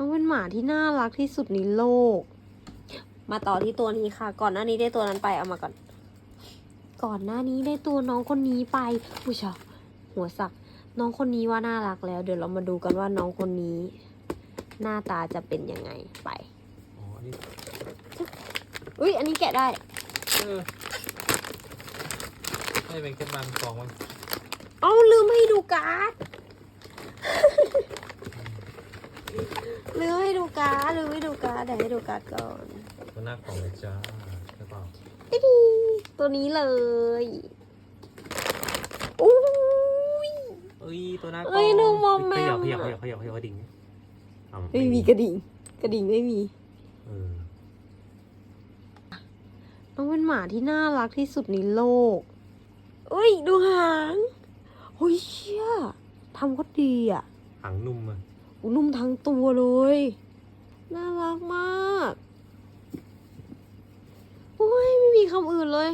น้องเป็นหมาที่น่ารักที่สุดในโลก มาต่อที่ตัวนี้ค่ะ ก่อนหน้านี้ได้ตัวนั้นไปเอามาก่อน ก่อนหน้านี้ได้ตัวน้องคนนี้ไปผู้ชาหัวสัก น้องคนนี้ว่าน่ารักแล้ว เดี๋ยวเรามาดูกันว่าน้องคนนี้ หน้าตาจะเป็นยังไงไปอ๋ออันนี้อุ้ยอันนี้แกะได้ เออให้เป็นแค่บางกองมันเอาลืมให้ดูการ์ด ลืมให้ดูการ์ดลืมให้ดูการ์ดเดี๋ยวให้ดูการ์ดก่อนตัวหน้ากล่องเลยจ้าใช่เปล่าติ๊ดีตัวนี้เลยอุ้ย เอ้ยตัวหน้ากล่องเอ้ยดูมอมแมมขยับขยับขยับขยับขยับกระดิ่งเอาไม่มีกระดิ่ง กระดิ่งไม่มี เออน้องเป็นหมาที่น่ารักที่สุดในโลกเอ้ย ดูหางโอ้ยเชี่ยทำก็ดีอะ หางนุ่มอะอุย นุ่มทั้งตัวเลย น่ารักมาก โอ้ย ไม่มีคำอื่นเลย